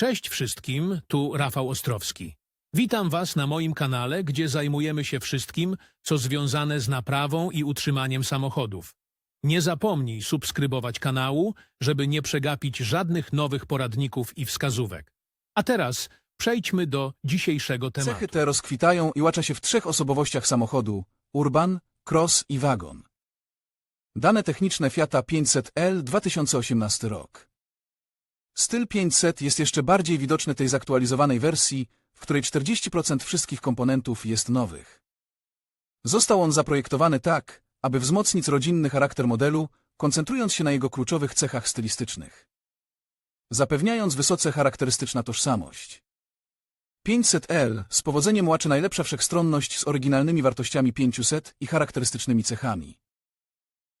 Cześć wszystkim, tu Rafał Ostrowski. Witam Was na moim kanale, gdzie zajmujemy się wszystkim, co związane z naprawą i utrzymaniem samochodów. Nie zapomnij subskrybować kanału, żeby nie przegapić żadnych nowych poradników i wskazówek. A teraz przejdźmy do dzisiejszego tematu. Cechy te rozkwitają i łacza się w trzech osobowościach samochodu – Urban, Cross i Wagon. Dane techniczne Fiata 500L 2018 rok. Styl 500 jest jeszcze bardziej widoczny tej zaktualizowanej wersji, w której 40% wszystkich komponentów jest nowych. Został on zaprojektowany tak, aby wzmocnić rodzinny charakter modelu, koncentrując się na jego kluczowych cechach stylistycznych. Zapewniając wysoce charakterystyczna tożsamość. 500L z powodzeniem łaczy najlepsza wszechstronność z oryginalnymi wartościami 500 i charakterystycznymi cechami.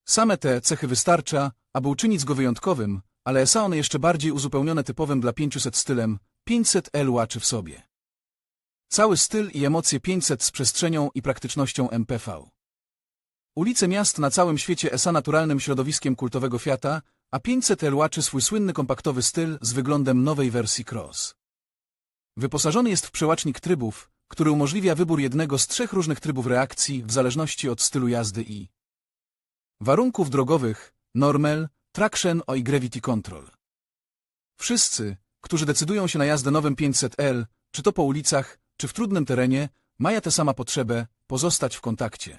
Same te cechy wystarcza, aby uczynić go wyjątkowym, ale są one jeszcze bardziej uzupełnione typowym dla 500 stylem 500L łaczy w sobie. Cały styl i emocje 500 z przestrzenią i praktycznością MPV. Ulice miast na całym świecie ESA naturalnym środowiskiem kultowego Fiata, a 500L łaczy swój słynny kompaktowy styl z wyglądem nowej wersji Cross. Wyposażony jest w przełacznik trybów, który umożliwia wybór jednego z trzech różnych trybów reakcji w zależności od stylu jazdy i warunków drogowych, normal, traction i gravity control. Wszyscy, którzy decydują się na jazdę nowym 500L, czy to po ulicach, czy w trudnym terenie, mają tę samą potrzebę pozostać w kontakcie.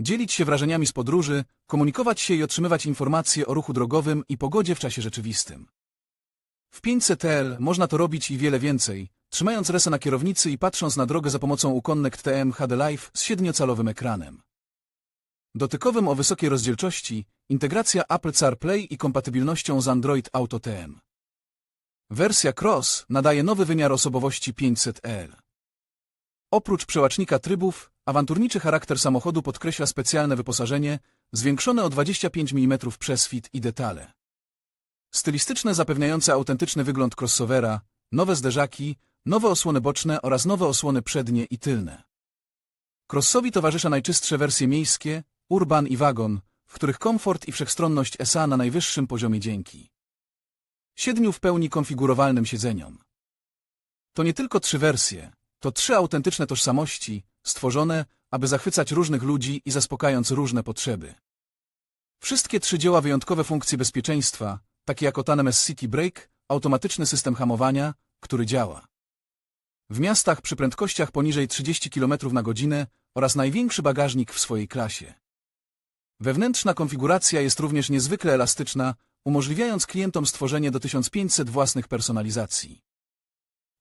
Dzielić się wrażeniami z podróży, komunikować się i otrzymywać informacje o ruchu drogowym i pogodzie w czasie rzeczywistym. W 500L można to robić i wiele więcej, trzymając resę na kierownicy i patrząc na drogę za pomocą Uconnect TM HD Live z 7-calowym ekranem. Dotykowym o wysokiej rozdzielczości, integracja Apple CarPlay i kompatybilnością z Android Auto TM. Wersja Cross nadaje nowy wymiar osobowości 500L. Oprócz przełacznika trybów, awanturniczy charakter samochodu podkreśla specjalne wyposażenie, zwiększone o 25 mm przeswit i detale. Stylistyczne zapewniające autentyczny wygląd crossovera, nowe zderzaki, nowe osłony boczne oraz nowe osłony przednie i tylne. Crossowi towarzysza najczystsze wersje miejskie, urban i wagon, w których komfort i wszechstronność SA na najwyższym poziomie dzięki siedmiu w pełni konfigurowalnym siedzeniom. To nie tylko trzy wersje, to trzy autentyczne tożsamości, stworzone, aby zachwycać różnych ludzi i zaspokajając różne potrzeby. Wszystkie trzy dzieła wyjątkowe funkcje bezpieczeństwa, takie jak Autonomous City Brake, automatyczny system hamowania, który działa. W miastach przy prędkościach poniżej 30 km na godzinę oraz największy bagażnik w swojej klasie. Wewnętrzna konfiguracja jest również niezwykle elastyczna, umożliwiając klientom stworzenie do 1500 własnych personalizacji.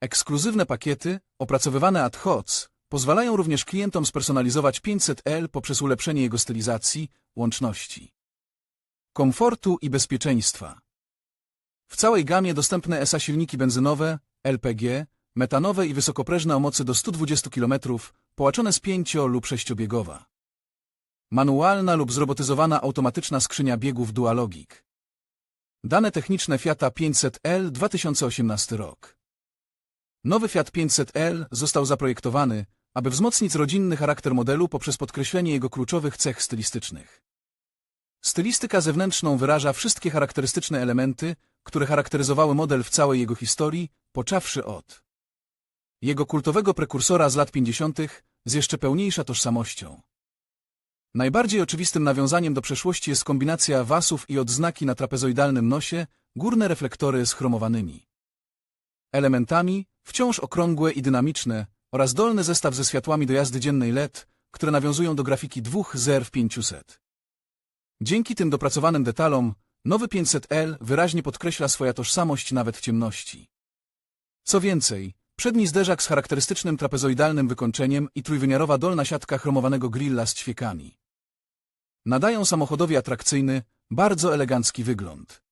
Ekskluzywne pakiety, opracowywane ad hoc, pozwalają również klientom spersonalizować 500L poprzez ulepszenie jego stylizacji, łączności, komfortu i bezpieczeństwa. W całej gamie dostępne ESA silniki benzynowe, LPG, metanowe i wysokoprężne o mocy do 120 km, połączone z 5 lub 6-biegowa. Manualna lub zrobotyzowana automatyczna skrzynia biegów Dualogic. Dane techniczne Fiata 500L 2018 rok. Nowy Fiat 500L został zaprojektowany, aby wzmocnić rodzinny charakter modelu poprzez podkreślenie jego kluczowych cech stylistycznych. Stylistyka zewnętrzną wyraża wszystkie charakterystyczne elementy, które charakteryzowały model w całej jego historii, poczawszy od jego kultowego prekursora z lat 50. z jeszcze pełniejsza tożsamością. Najbardziej oczywistym nawiązaniem do przeszłości jest kombinacja wasów i odznaki na trapezoidalnym nosie, górne reflektory z chromowanymi elementami, wciąż okrągłe i dynamiczne, oraz dolny zestaw ze światłami do jazdy dziennej LED, które nawiązują do grafiki dwóch zer w 500. Dzięki tym dopracowanym detalom, nowy 500L wyraźnie podkreśla swoją tożsamość nawet w ciemności. Co więcej, przedni zderzak z charakterystycznym trapezoidalnym wykończeniem i trójwymiarowa dolna siatka chromowanego grilla z ćwiekami nadają samochodowi atrakcyjny, bardzo elegancki wygląd.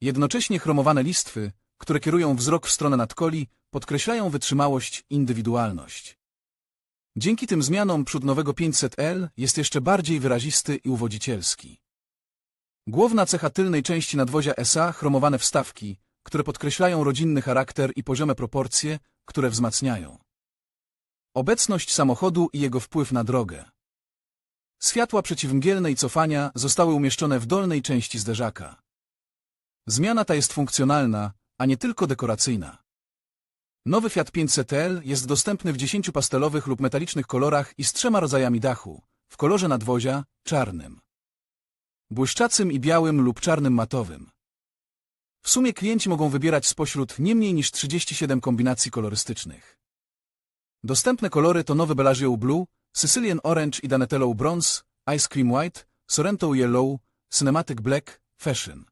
Jednocześnie chromowane listwy, które kierują wzrok w stronę nadkoli, podkreślają wytrzymałość indywidualność. Dzięki tym zmianom przód nowego 500L jest jeszcze bardziej wyrazisty i uwodzicielski. Główna cecha tylnej części nadwozia SA chromowane wstawki, które podkreślają rodzinny charakter i poziome proporcje, które wzmacniają obecność samochodu i jego wpływ na drogę. Światła przeciwmgielne i cofania zostały umieszczone w dolnej części zderzaka. Zmiana ta jest funkcjonalna, a nie tylko dekoracyjna. Nowy Fiat 500L jest dostępny w 10 pastelowych lub metalicznych kolorach i z trzema rodzajami dachu, w kolorze nadwozia, czarnym, błyszczacym i białym lub czarnym matowym. W sumie klienci mogą wybierać spośród nie mniej niż 37 kombinacji kolorystycznych. Dostępne kolory to nowy Bellagio Blue, Sicilian Orange i Donatello Bronze, Ice Cream White, Sorrento Yellow, Cinematic Black, Fashion.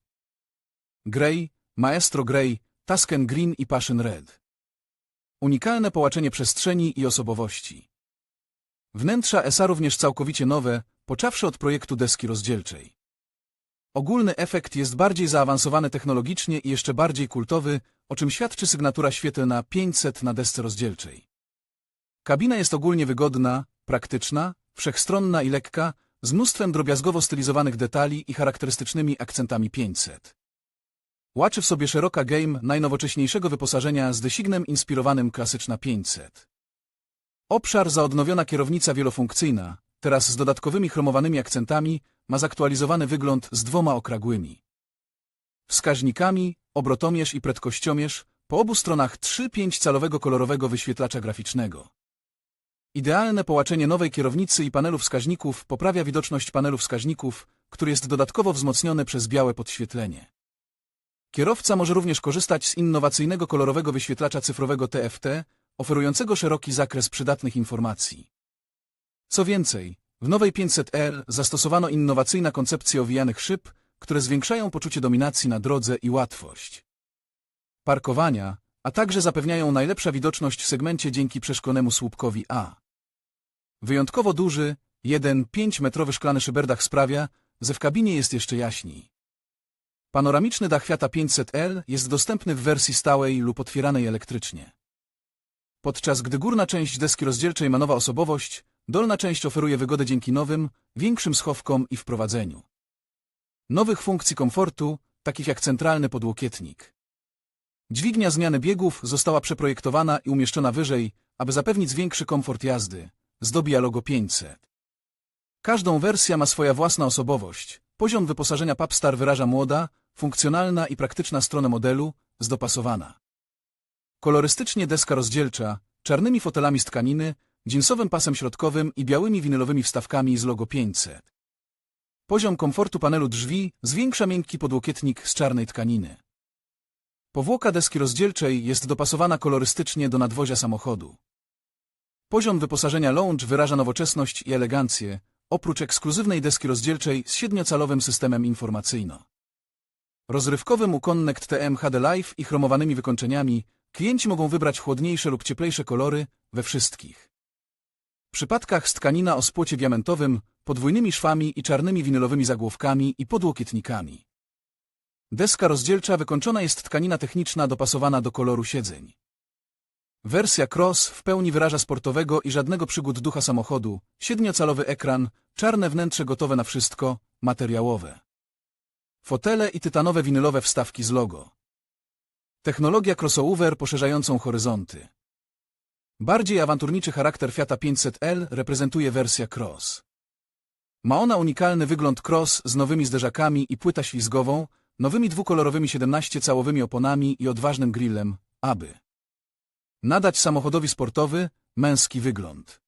Grey, Maestro Grey, Tuscan Green i Passion Red. Unikalne połaczenie przestrzeni i osobowości. Wnętrza ESA również całkowicie nowe, począwszy od projektu deski rozdzielczej. Ogólny efekt jest bardziej zaawansowany technologicznie i jeszcze bardziej kultowy, o czym świadczy sygnatura świetlna 500 na desce rozdzielczej. Kabina jest ogólnie wygodna, praktyczna, wszechstronna i lekka, z mnóstwem drobiazgowo stylizowanych detali i charakterystycznymi akcentami 500. Łaczy w sobie szeroka game najnowocześniejszego wyposażenia z designem inspirowanym klasyczna 500. Obszar za odnowiona kierownica wielofunkcyjna, teraz z dodatkowymi chromowanymi akcentami, ma zaktualizowany wygląd z dwoma okrągłymi wskaźnikami, obrotomierz i prędkościomierz, po obu stronach 3-5-calowego kolorowego wyświetlacza graficznego. Idealne połaczenie nowej kierownicy i panelu wskaźników poprawia widoczność panelu wskaźników, który jest dodatkowo wzmocniony przez białe podświetlenie. Kierowca może również korzystać z innowacyjnego kolorowego wyświetlacza cyfrowego TFT, oferującego szeroki zakres przydatnych informacji. Co więcej, w nowej 500L zastosowano innowacyjna koncepcja owijanych szyb, które zwiększają poczucie dominacji na drodze i łatwość parkowania, a także zapewniają najlepsza widoczność w segmencie dzięki przeszklonemu słupkowi A. Wyjątkowo duży, 1,5 metrowy szklany szyberdach sprawia, że w kabinie jest jeszcze jaśniej. Panoramiczny dach Fiata 500L jest dostępny w wersji stałej lub otwieranej elektrycznie. Podczas gdy górna część deski rozdzielczej ma nowa osobowość, dolna część oferuje wygodę dzięki nowym, większym schowkom i wprowadzeniu. Nowych funkcji komfortu, takich jak centralny podłokietnik. Dźwignia zmiany biegów została przeprojektowana i umieszczona wyżej, aby zapewnić większy komfort jazdy. Zdobija logo 500. Każdą wersja ma swoja własna osobowość. Poziom wyposażenia Papstar wyraża młoda, funkcjonalna i praktyczna stronę modelu, zdopasowana. Kolorystycznie deska rozdzielcza, czarnymi fotelami z tkaniny, dżinsowym pasem środkowym i białymi winylowymi wstawkami z logo 500. Poziom komfortu panelu drzwi zwiększa miękki podłokietnik z czarnej tkaniny. Powłoka deski rozdzielczej jest dopasowana kolorystycznie do nadwozia samochodu. Poziom wyposażenia lounge wyraża nowoczesność i elegancję, oprócz ekskluzywnej deski rozdzielczej z siedmiocalowym systemem informacyjno. Rozrywkowym Uconnect TM HD Live i chromowanymi wykończeniami klienci mogą wybrać chłodniejsze lub cieplejsze kolory we wszystkich. W przypadkach z tkanina o spłocie diamentowym, podwójnymi szwami i czarnymi winylowymi zagłówkami i podłokietnikami. Deska rozdzielcza wykończona jest tkanina techniczna dopasowana do koloru siedzeń. Wersja Cross w pełni wyraża sportowego i żadnego przygód ducha samochodu, siedmiocalowy ekran, czarne wnętrze gotowe na wszystko, materiałowe. Fotele i tytanowe winylowe wstawki z logo. Technologia crossover poszerzającą horyzonty. Bardziej awanturniczy charakter Fiata 500L reprezentuje wersja Cross. Ma ona unikalny wygląd Cross z nowymi zderzakami i płyta ślizgową, nowymi dwukolorowymi 17-całowymi oponami i odważnym grillem, aby nadać samochodowi sportowy, męski wygląd.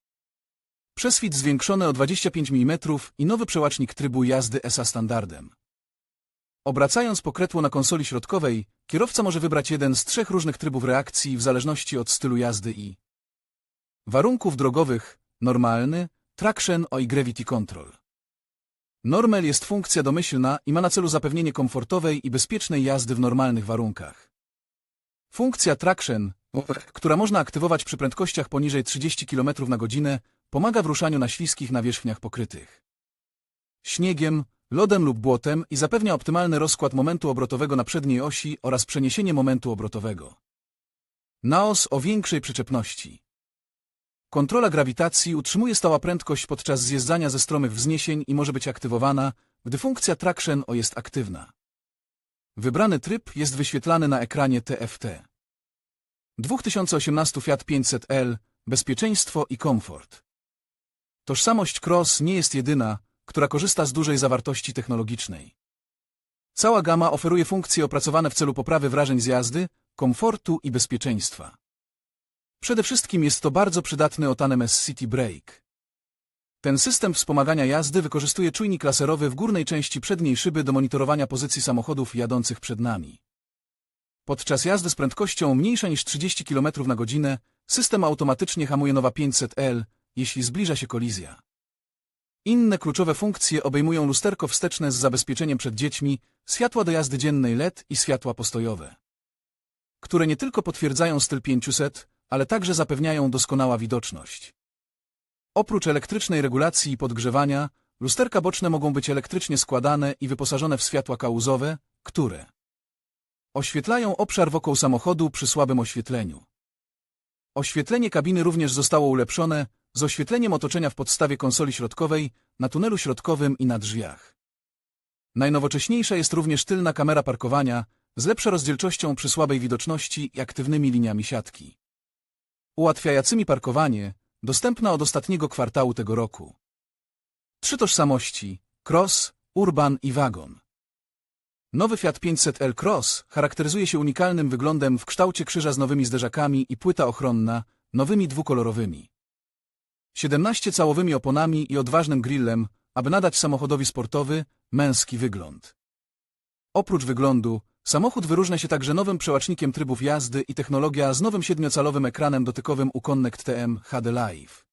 Przeswit zwiększony o 25 mm i nowy przełacznik trybu jazdy ESA standardem. Obracając pokrętło na konsoli środkowej, kierowca może wybrać jeden z trzech różnych trybów reakcji w zależności od stylu jazdy i warunków drogowych, normalny, traction i gravity control. Normal jest funkcja domyślna i ma na celu zapewnienie komfortowej i bezpiecznej jazdy w normalnych warunkach. Funkcja traction, która można aktywować przy prędkościach poniżej 30 km na godzinę, pomaga w ruszaniu na śliskich nawierzchniach pokrytych śniegiem, lodem lub błotem i zapewnia optymalny rozkład momentu obrotowego na przedniej osi oraz przeniesienie momentu obrotowego na os o większej przyczepności. Kontrola grawitacji utrzymuje stała prędkość podczas zjeżdżania ze stromych wzniesień i może być aktywowana, gdy funkcja traction o jest aktywna. Wybrany tryb jest wyświetlany na ekranie TFT. 2018 Fiat 500L Bezpieczeństwo i komfort. Tożsamość Cross nie jest jedyna, która korzysta z dużej zawartości technologicznej. Cała gama oferuje funkcje opracowane w celu poprawy wrażeń z jazdy, komfortu i bezpieczeństwa. Przede wszystkim jest to bardzo przydatny Otanem City Brake. Ten system wspomagania jazdy wykorzystuje czujnik laserowy w górnej części przedniej szyby do monitorowania pozycji samochodów jadących przed nami. Podczas jazdy z prędkością mniejsza niż 30 km na godzinę system automatycznie hamuje Nowa 500L, jeśli zbliża się kolizja. Inne kluczowe funkcje obejmują lusterko wsteczne z zabezpieczeniem przed dziećmi, światła do jazdy dziennej LED i światła postojowe, które nie tylko potwierdzają styl 500, ale także zapewniają doskonała widoczność. Oprócz elektrycznej regulacji i podgrzewania, lusterka boczne mogą być elektrycznie składane i wyposażone w światła kauzowe, które oświetlają obszar wokół samochodu przy słabym oświetleniu. Oświetlenie kabiny również zostało ulepszone z oświetleniem otoczenia w podstawie konsoli środkowej, na tunelu środkowym i na drzwiach. Najnowocześniejsza jest również tylna kamera parkowania z lepszą rozdzielczością przy słabej widoczności i aktywnymi liniami siatki. Ułatwiającymi parkowanie, dostępna od ostatniego kwartału tego roku. Trzy tożsamości, Cross, Urban i Wagon. Nowy Fiat 500L Cross charakteryzuje się unikalnym wyglądem w kształcie krzyża z nowymi zderzakami i płyta ochronna, nowymi dwukolorowymi. 17-całowymi oponami i odważnym grillem, aby nadać samochodowi sportowy, męski wygląd. Oprócz wyglądu, samochód wyróżnia się także nowym przełącznikiem trybów jazdy i technologia z nowym siedmiocalowym ekranem dotykowym Uconnect TM HD Live.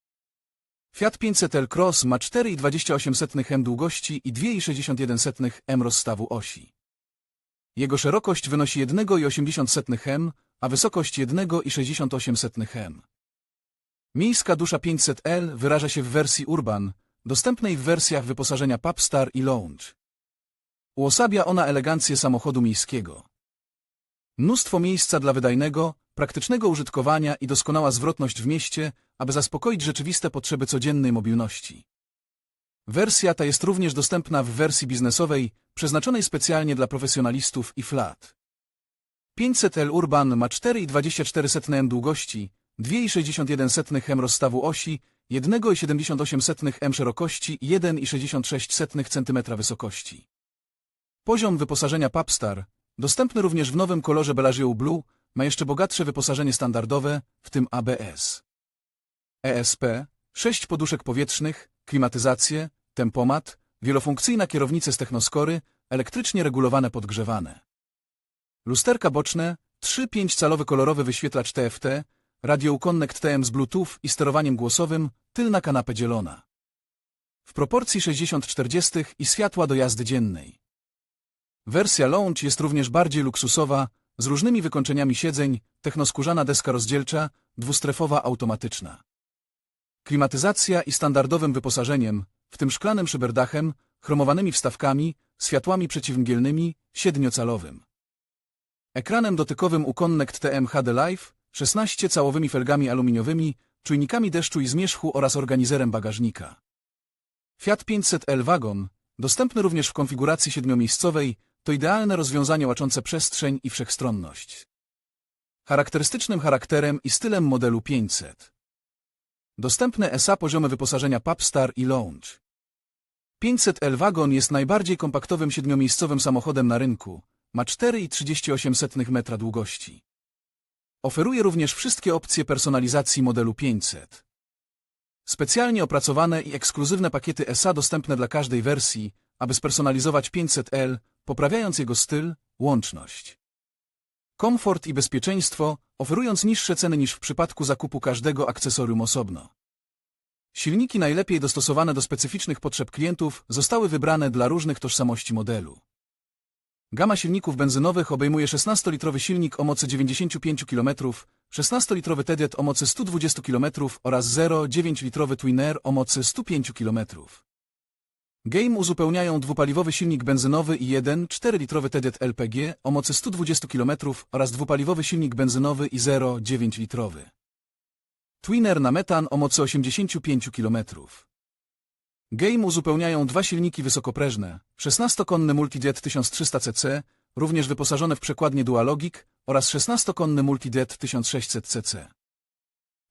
Fiat 500L Cross ma 4,28 m długości i 2,61 m rozstawu osi. Jego szerokość wynosi 1,80 m, a wysokość 1,68 m. Miejska dusza 500L wyraża się w wersji Urban, dostępnej w wersjach wyposażenia Popstar i Lounge. Uosabia ona elegancję samochodu miejskiego. Mnóstwo miejsca dla wydajnego, praktycznego użytkowania i doskonała zwrotność w mieście, aby zaspokoić rzeczywiste potrzeby codziennej mobilności. Wersja ta jest również dostępna w wersji biznesowej, przeznaczonej specjalnie dla profesjonalistów i flat. 500L Urban ma 4,24 m długości, 2,61 m rozstawu osi, 1,78 m szerokości i 1,66 cm wysokości. Poziom wyposażenia Popstar, dostępny również w nowym kolorze Bellagio Blue, ma jeszcze bogatsze wyposażenie standardowe, w tym ABS. ESP, 6 poduszek powietrznych, klimatyzację, tempomat, wielofunkcyjna kierownica z technoskory, elektrycznie regulowane podgrzewane. Lusterka boczne, 3 5-calowy kolorowy wyświetlacz TFT, radio Connect TM z Bluetooth i sterowaniem głosowym, tylna kanapę dzielona. W proporcji 60-40 i światła do jazdy dziennej. Wersja Lounge jest również bardziej luksusowa, z różnymi wykończeniami siedzeń, technoskórzana deska rozdzielcza, dwustrefowa automatyczna. Klimatyzacja i standardowym wyposażeniem, w tym szklanym szyberdachem, chromowanymi wstawkami, światłami przeciwmgielnymi, siedmiocalowym. Ekranem dotykowym Uconnect TM HD Live, 16-całowymi felgami aluminiowymi, czujnikami deszczu i zmierzchu oraz organizerem bagażnika. Fiat 500L Wagon, dostępny również w konfiguracji siedmiomiejscowej, to idealne rozwiązanie łaczące przestrzeń i wszechstronność. Charakterystycznym charakterem i stylem modelu 500. Dostępne SA poziomy wyposażenia Popstar i Lounge. 500L Wagon jest najbardziej kompaktowym siedmiomiejscowym samochodem na rynku, ma 4,38 metra długości. Oferuje również wszystkie opcje personalizacji modelu 500. Specjalnie opracowane i ekskluzywne pakiety SA dostępne dla każdej wersji, aby spersonalizować 500L, poprawiając jego styl, łączność. Komfort i bezpieczeństwo, oferując niższe ceny niż w przypadku zakupu każdego akcesorium osobno. Silniki najlepiej dostosowane do specyficznych potrzeb klientów zostały wybrane dla różnych tożsamości modelu. Gama silników benzynowych obejmuje 16-litrowy silnik o mocy 95 km, 16-litrowy TEDIET o mocy 120 km oraz 0,9-litrowy Twinner o mocy 105 km. Game uzupełniają dwupaliwowy silnik benzynowy i jeden 4-litrowy TEDIET LPG o mocy 120 km oraz dwupaliwowy silnik benzynowy i 0,9-litrowy. Twinner na metan o mocy 85 km. Game uzupełniają dwa silniki wysokoprężne, 16-konny Multijet 1300cc, również wyposażone w przekładnię Dualogic oraz 16-konny Multijet 1600cc.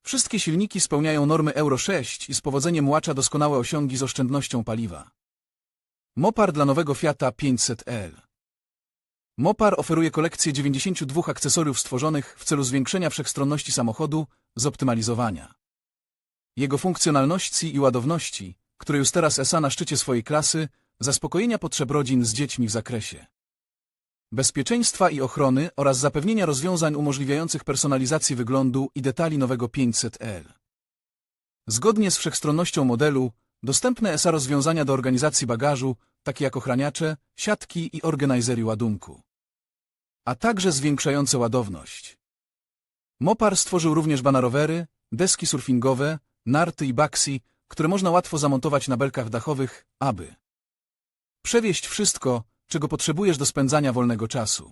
Wszystkie silniki spełniają normy Euro 6 i z powodzeniem łacza doskonałe osiągi z oszczędnością paliwa. Mopar dla nowego Fiata 500L Mopar oferuje kolekcję 92 akcesoriów stworzonych w celu zwiększenia wszechstronności samochodu, zoptymalizowania jego funkcjonalności i ładowności, które już teraz ESA na szczycie swojej klasy, zaspokojenia potrzeb rodzin z dziećmi w zakresie bezpieczeństwa i ochrony oraz zapewnienia rozwiązań umożliwiających personalizację wyglądu i detali nowego 500L. Zgodnie z wszechstronnością modelu, dostępne ESA rozwiązania do organizacji bagażu, takie jak ochraniacze, siatki i organizery ładunku, a także zwiększające ładowność. Mopar stworzył również banarowery, deski surfingowe, narty i baksi, które można łatwo zamontować na belkach dachowych, aby przewieźć wszystko, czego potrzebujesz do spędzania wolnego czasu.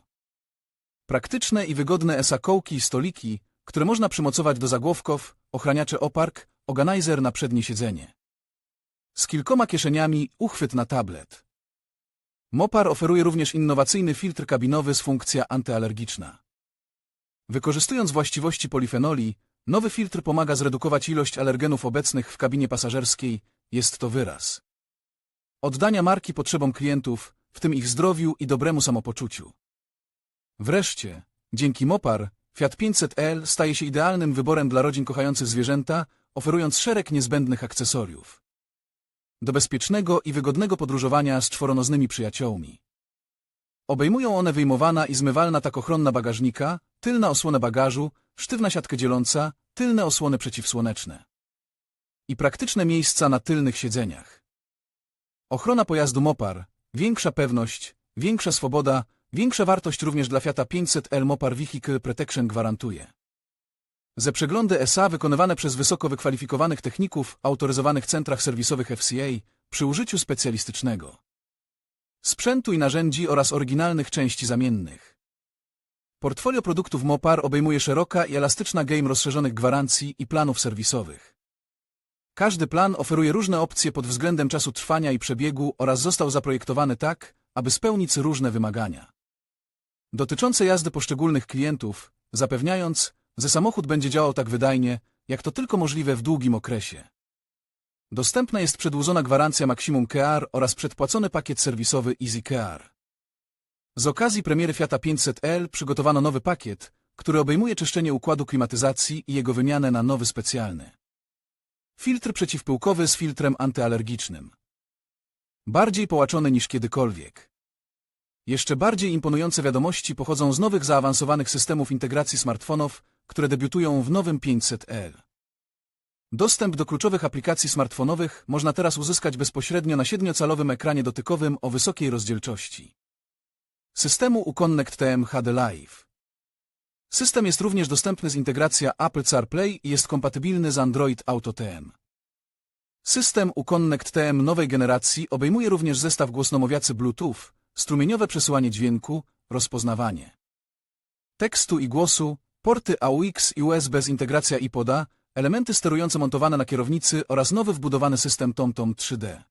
Praktyczne i wygodne esakołki i stoliki, które można przymocować do zagłówków, ochraniacze opark, organizer na przednie siedzenie. Z kilkoma kieszeniami uchwyt na tablet. Mopar oferuje również innowacyjny filtr kabinowy z funkcja antyalergiczna. Wykorzystując właściwości polifenoli, nowy filtr pomaga zredukować ilość alergenów obecnych w kabinie pasażerskiej, jest to wyraz oddania marki potrzebom klientów, w tym ich zdrowiu i dobremu samopoczuciu. Wreszcie, dzięki Mopar, Fiat 500L staje się idealnym wyborem dla rodzin kochających zwierzęta, oferując szereg niezbędnych akcesoriów. Do bezpiecznego i wygodnego podróżowania z czworonoznymi przyjaciółmi. Obejmują one wyjmowana i zmywalna takochronna bagażnika, tylna osłona bagażu, sztywna siatka dzieląca, tylne osłony przeciwsłoneczne. I praktyczne miejsca na tylnych siedzeniach. Ochrona pojazdu Mopar, większa pewność, większa swoboda, większa wartość również dla Fiata 500L Mopar Vehicle Protection gwarantuje. Ze przeglądy SA wykonywane przez wysoko wykwalifikowanych techników autoryzowanych centrach serwisowych FCA przy użyciu specjalistycznego sprzętu i narzędzi oraz oryginalnych części zamiennych. Portfolio produktów Mopar obejmuje szeroka i elastyczna game rozszerzonych gwarancji i planów serwisowych. Każdy plan oferuje różne opcje pod względem czasu trwania i przebiegu oraz został zaprojektowany tak, aby spełnić różne wymagania. Dotyczące jazdy poszczególnych klientów, zapewniając, że samochód będzie działał tak wydajnie, jak to tylko możliwe w długim okresie. Dostępna jest przedłużona gwarancja Maximum Care oraz przedpłacony pakiet serwisowy Easy Care. Z okazji premiery Fiata 500L przygotowano nowy pakiet, który obejmuje czyszczenie układu klimatyzacji i jego wymianę na nowy specjalny. Filtr przeciwpyłkowy z filtrem antyalergicznym. Bardziej połaczony niż kiedykolwiek. Jeszcze bardziej imponujące wiadomości pochodzą z nowych zaawansowanych systemów integracji smartfonów, które debiutują w nowym 500L. Dostęp do kluczowych aplikacji smartfonowych można teraz uzyskać bezpośrednio na siedmiocalowym ekranie dotykowym o wysokiej rozdzielczości. Systemu Uconnect TM HD Live. System jest również dostępny z integracja Apple CarPlay i jest kompatybilny z Android Auto TM. System Uconnect TM nowej generacji obejmuje również zestaw głośnomowiacy Bluetooth, strumieniowe przesyłanie dźwięku, rozpoznawanie tekstu i głosu, porty AUX i USB z integracja iPoda, elementy sterujące montowane na kierownicy oraz nowy wbudowany system TomTom 3D.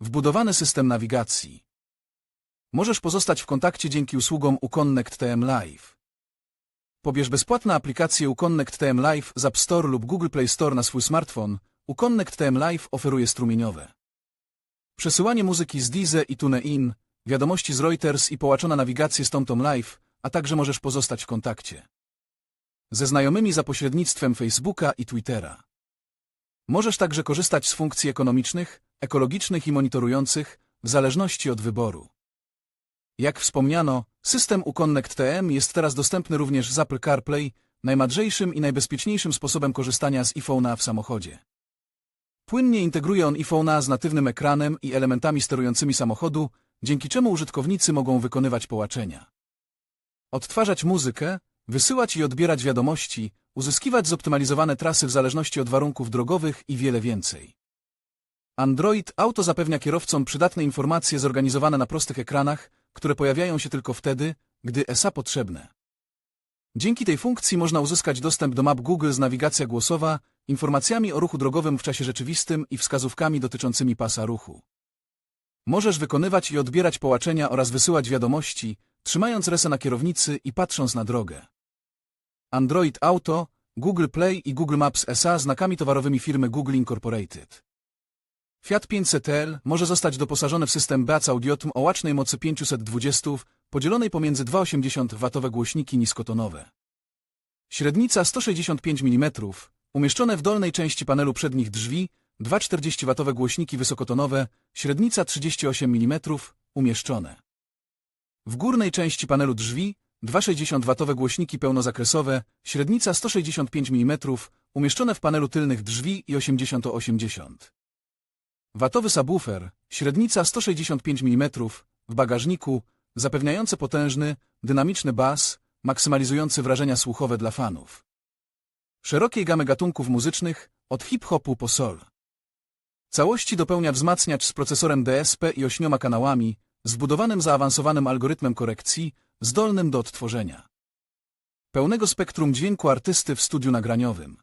Wbudowany system nawigacji. Możesz pozostać w kontakcie dzięki usługom Uconnect TM Live. Pobierz bezpłatną aplikację Uconnect TM Live z App Store lub Google Play Store na swój smartfon. Uconnect TM Live oferuje strumieniowe przesyłanie muzyki z Deezer i TuneIn, wiadomości z Reuters i połaczona nawigację z TomTom Live, a także możesz pozostać w kontakcie ze znajomymi za pośrednictwem Facebooka i Twittera. Możesz także korzystać z funkcji ekonomicznych, ekologicznych i monitorujących, w zależności od wyboru. Jak wspomniano, system Uconnect TM jest teraz dostępny również z Apple CarPlay, najmadrzejszym i najbezpieczniejszym sposobem korzystania z iPhone'a w samochodzie. Płynnie integruje on iPhone'a z natywnym ekranem i elementami sterującymi samochodu, dzięki czemu użytkownicy mogą wykonywać połaczenia. Odtwarzać muzykę, wysyłać i odbierać wiadomości, uzyskiwać zoptymalizowane trasy w zależności od warunków drogowych i wiele więcej. Android Auto zapewnia kierowcom przydatne informacje zorganizowane na prostych ekranach, które pojawiają się tylko wtedy, gdy ESA potrzebne. Dzięki tej funkcji można uzyskać dostęp do map Google z nawigacja głosowa, informacjami o ruchu drogowym w czasie rzeczywistym i wskazówkami dotyczącymi pasa ruchu. Możesz wykonywać i odbierać połaczenia oraz wysyłać wiadomości, trzymając resę na kierownicy i patrząc na drogę. Android Auto, Google Play i Google Maps SA znakami towarowymi firmy Google Incorporated. Fiat 500L może zostać doposażony w system Beats Audiotm o łacznej mocy 520 podzielonej pomiędzy dwa 80W głośniki niskotonowe. Średnica 165 mm, umieszczone w dolnej części panelu przednich drzwi, dwa 40W głośniki wysokotonowe, średnica 38 mm, umieszczone. W górnej części panelu drzwi, dwa 60W głośniki pełnozakresowe, średnica 165 mm, umieszczone w panelu tylnych drzwi i 80-80. Watowy subwoofer, średnica 165 mm, w bagażniku, zapewniający potężny, dynamiczny bas, maksymalizujący wrażenia słuchowe dla fanów. Szerokiej gamy gatunków muzycznych, od hip-hopu po soul. Całości dopełnia wzmacniacz z procesorem DSP i ośmioma kanałami, zbudowanym zaawansowanym algorytmem korekcji, zdolnym do odtworzenia pełnego spektrum dźwięku artysty w studiu nagraniowym.